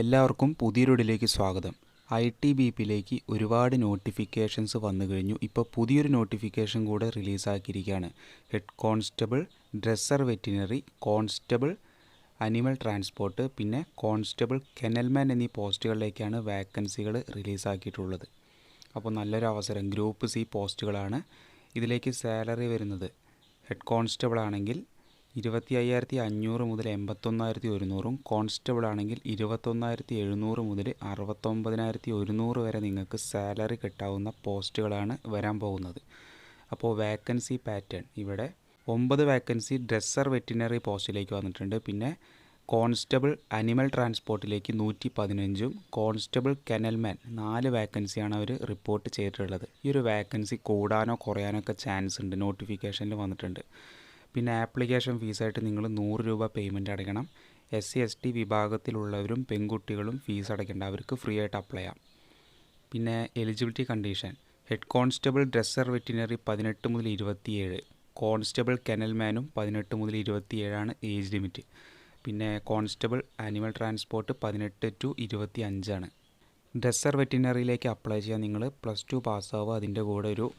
എല്ലാവർക്കും പുതിയൊരിടിലേക്ക് സ്വാഗതം. I T B പിയിലേക്ക് ഒരുപാട് നോട്ടിഫിക്കേഷൻസ് വന്നു കഴിഞ്ഞു. ഇപ്പോൾ പുതിയൊരു നോട്ടിഫിക്കേഷൻ കൂടെ റിലീസാക്കിയിരിക്കുകയാണ്. Head constable dresser veterinary constable animal transport പിന്നെ കോൺസ്റ്റബിൾ കെനൽമാൻ എന്നീ പോസ്റ്റുകളിലേക്കാണ് വാക്കൻസികൾ റിലീസാക്കിയിട്ടുള്ളത്. അപ്പോൾ നല്ലൊരു അവസരം. ഗ്രൂപ്പ് സി പോസ്റ്റുകളാണ് ഇതിലേക്ക് സാലറി വരുന്നത്. ഹെഡ് കോൺസ്റ്റബിൾ ആണെങ്കിൽ ഇരുപത്തി അയ്യായിരത്തി അഞ്ഞൂറ് മുതൽ എൺപത്തൊന്നായിരത്തി ഒരുന്നൂറും കോൺസ്റ്റബിൾ ആണെങ്കിൽ ഇരുപത്തൊന്നായിരത്തി എഴുന്നൂറ് മുതൽ അറുപത്തൊമ്പതിനായിരത്തി ഒരുന്നൂറ് വരെ നിങ്ങൾക്ക് സാലറി കിട്ടാവുന്ന പോസ്റ്റുകളാണ് വരാൻ പോകുന്നത്. അപ്പോൾ വേക്കൻസി പാറ്റേൺ. ഇവിടെ ഒമ്പത് വേക്കൻസി ഡ്രസ്സർ വെറ്റിനറി പോസ്റ്റിലേക്ക് വന്നിട്ടുണ്ട്. പിന്നെ കോൺസ്റ്റബിൾ അനിമൽ ട്രാൻസ്പോർട്ടിലേക്ക് നൂറ്റി പതിനഞ്ചും കോൺസ്റ്റബിൾ കനൽമാൻ നാല് വേക്കൻസിയാണ് അവർ റിപ്പോർട്ട് ചെയ്തിട്ടുള്ളത്. ഈ ഒരു വേക്കൻസി കൂടാനോ കുറയാനോ ഒക്കെ ചാൻസ് ഉണ്ട്. നോട്ടിഫിക്കേഷനിൽ വന്നിട്ടുണ്ട്. പിന്നെ ആപ്ലിക്കേഷൻ ഫീസായിട്ട് നിങ്ങൾ നൂറ് രൂപ പേയ്മെന്റ് അടയ്ക്കണം. എസ് സി എസ് ടി വിഭാഗത്തിലുള്ളവരും പെൺകുട്ടികളും ഫീസ് അടയ്ക്കേണ്ട. അവർക്ക് ഫ്രീ ആയിട്ട് അപ്ലൈ ചെയ്യാം. പിന്നെ eligibility condition. Head constable dresser veterinary പതിനെട്ട് മുതൽ ഇരുപത്തിയേഴ്. കോൺസ്റ്റബിൾ കെനൽമാനും പതിനെട്ട് മുതൽ ഇരുപത്തിയേഴാണ് ഏജ് ലിമിറ്റ്. പിന്നെ കോൺസ്റ്റബിൾ ആനിമൽ ട്രാൻസ്പോർട്ട് പതിനെട്ട് ടു ഇരുപത്തി അഞ്ചാണ് ഡ്രസ്സർ വെറ്റിനറിയിലേക്ക് അപ്ലൈ ചെയ്യാൻ നിങ്ങൾ പ്ലസ് ടു പാസ്സാവുക. അതിന്റെ കൂടെ ഒരു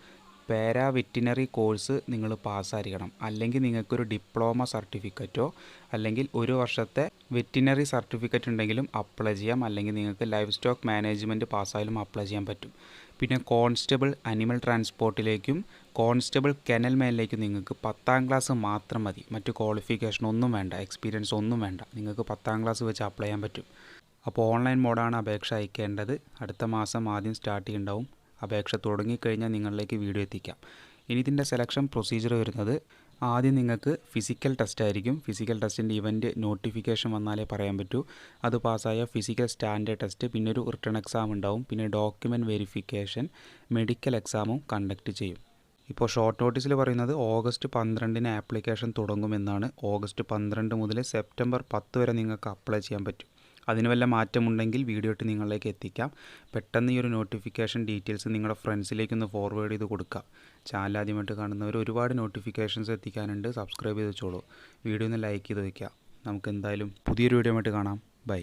പാരാ വെറ്റിനറി കോഴ്സ് നിങ്ങൾ പാസ്സായിരിക്കണം. അല്ലെങ്കിൽ നിങ്ങൾക്കൊരു ഡിപ്ലോമ സർട്ടിഫിക്കറ്റോ അല്ലെങ്കിൽ ഒരു വർഷത്തെ വെറ്റിനറി സർട്ടിഫിക്കറ്റ് ഉണ്ടെങ്കിലും അപ്ലൈ ചെയ്യാം. അല്ലെങ്കിൽ നിങ്ങൾക്ക് ലൈഫ് സ്റ്റോക്ക് മാനേജ്മെന്റ് പാസ്സായാലും അപ്ലൈ ചെയ്യാൻ പറ്റും. പിന്നെ കോൺസ്റ്റബിൾ അനിമൽ ട്രാൻസ്പോർട്ടിലേക്കും കോൺസ്റ്റബിൾ കെനൽ മേലിലേക്കും നിങ്ങൾക്ക് പത്താം ക്ലാസ് മാത്രം മതി. മറ്റു ക്വാളിഫിക്കേഷൻ ഒന്നും വേണ്ട എക്സ്പീരിയൻസ് ഒന്നും വേണ്ട. നിങ്ങൾക്ക് പത്താം ക്ലാസ് വെച്ച് അപ്ലൈ ചെയ്യാൻ പറ്റും. അപ്പോൾ ഓൺലൈൻ മോഡാണ് അപേക്ഷ അയക്കേണ്ടത്. അടുത്ത മാസം ആദ്യം സ്റ്റാർട്ട് ചെയ്യുന്നുണ്ടാവും അപേക്ഷ തുടങ്ങിക്കഴിഞ്ഞാൽ നിങ്ങളിലേക്ക് വീഡിയോ എത്തിക്കാം. ഇനി ഇതിന്റെ സെലക്ഷൻ പ്രൊസീജിയർ വരുന്നത് ആദ്യം നിങ്ങൾക്ക് ഫിസിക്കൽ ടെസ്റ്റ് ആയിരിക്കും. ഫിസിക്കൽ ടെസ്റ്റിന്റെ ഇവന്റ് നോട്ടിഫിക്കേഷൻ വന്നാലേ പറയാൻ പറ്റൂ. അത് പാസ്സായ ഫിസിക്കൽ സ്റ്റാൻഡേർഡ് ടെസ്റ്റ് പിന്നെ ഒരു റിട്ടേൺ എക്സാം ഉണ്ടാവും. പിന്നെ ഡോക്യുമെന്റ് വെരിഫിക്കേഷൻ മെഡിക്കൽ എക്സാമും കണ്ടക്ട് ചെയ്യും. ഇപ്പോൾ ഷോർട്ട് നോട്ടീസിൽ പറയുന്നത് ഓഗസ്റ്റ് പന്ത്രണ്ടിന് ആപ്ലിക്കേഷൻ തുടങ്ങുമെന്നാണ്. ഓഗസ്റ്റ് പന്ത്രണ്ട് മുതൽ സെപ്റ്റംബർ പത്ത് വരെ നിങ്ങൾക്ക് അപ്ലൈ ചെയ്യാൻ പറ്റും. അതിന് വല്ല മാറ്റമുണ്ടെങ്കിൽ വീഡിയോ ഇട്ട് നിങ്ങളിലേക്ക് എത്തിക്കാം. പെട്ടെന്ന് ഈ ഒരു നോട്ടിഫിക്കേഷൻ ഡീറ്റെയിൽസ് നിങ്ങളുടെ ഫ്രണ്ട്സിലേക്ക് ഒന്ന് ഫോർവേഡ് ചെയ്ത് കൊടുക്കുക ചാനൽ ആദ്യമായിട്ട് കാണുന്നവർ ഒരുപാട് നോട്ടിഫിക്കേഷൻസ് എത്തിക്കാനുണ്ട്. സബ്സ്ക്രൈബ് ചെയ്ത് വെച്ചോളൂ. വീഡിയോ ഒന്ന് ലൈക്ക് ചെയ്ത് വയ്ക്കുക നമുക്ക് എന്തായാലും പുതിയൊരു വീഡിയോ ആയിട്ട് കാണാം. ബൈ